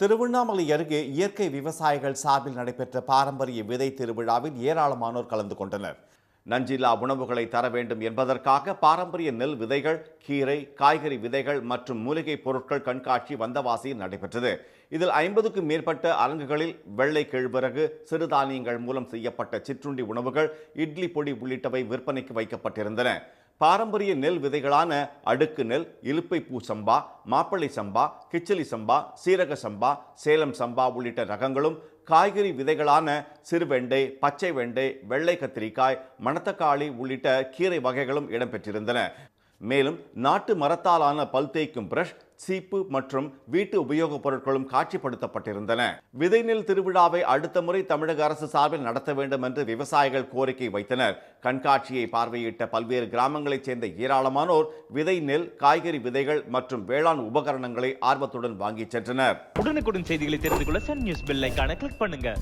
திருவண்ணாமலை அருகே இயற்கை விவசாயிகள் சார்பில் நடைபெற்ற பாரம்பரிய விதை திருவிழாவில் ஏராளமானோர் கலந்து கொண்டனர். நஞ்சில்லா உணவுகளை தர வேண்டும் என்பதற்காக பாரம்பரிய நெல் விதைகள் கீரை காய்கறி விதைகள் மற்றும் மூலிகை பொருட்கள் கண்காட்சி வந்தவாசியில் நடைபெற்றது. இதில் ஐம்பதுக்கும் மேற்பட்ட அரங்குகளில் வெள்ளை கேழ்வரகு சிறுதானியங்கள் மூலம் செய்யப்பட்ட சிற்றுண்டி உணவுகள் இட்லி பொடி உள்ளிட்டவை விற்பனைக்கு வைக்கப்பட்டிருந்தன. பாரம்பரிய நெல் விதைகளான அடுக்கு நெல் இலுப்பை பூ சம்பா மாப்பிள்ளை சம்பா கிச்சலி சம்பா சீரக சம்பா சேலம் சம்பா உள்ளிட்ட ரகங்களும் காய்கறி விதைகளான சிறுவெண்டை பச்சை வெண்டை வெள்ளை கத்திரிக்காய் மணத்தக்காளி உள்ளிட்ட கீரை வகைகளும் இடம்பெற்றிருந்தன. மேலும் நாட்டு மரத்தாலான பல் தேய்க்கும் பிரஷ் சீப்பு மற்றும் வீட்டு உபயோகப் பொருட்களும் காட்சிப்படுத்தப்பட்டிருந்தன. விதை நெல் திருவிழாவை அடுத்த முறை தமிழக அரசு சார்பில் நடத்த வேண்டும் என்று விவசாயிகள் கோரிக்கை வைத்தனர். கண்காட்சியை பார்வையிட்ட பல்வேறு கிராமங்களைச் சேர்ந்த ஏராளமானோர் விதை நெல் காய்கறி விதைகள் மற்றும் வேளாண் உபகரணங்களை ஆர்வத்துடன் வாங்கிச் சென்றனர். உடனுக்குடன் செய்திகளை தெரிந்து கொள்ள சன் நியூஸ் பெல் ஐகானை கிளிக் பண்ணுங்க.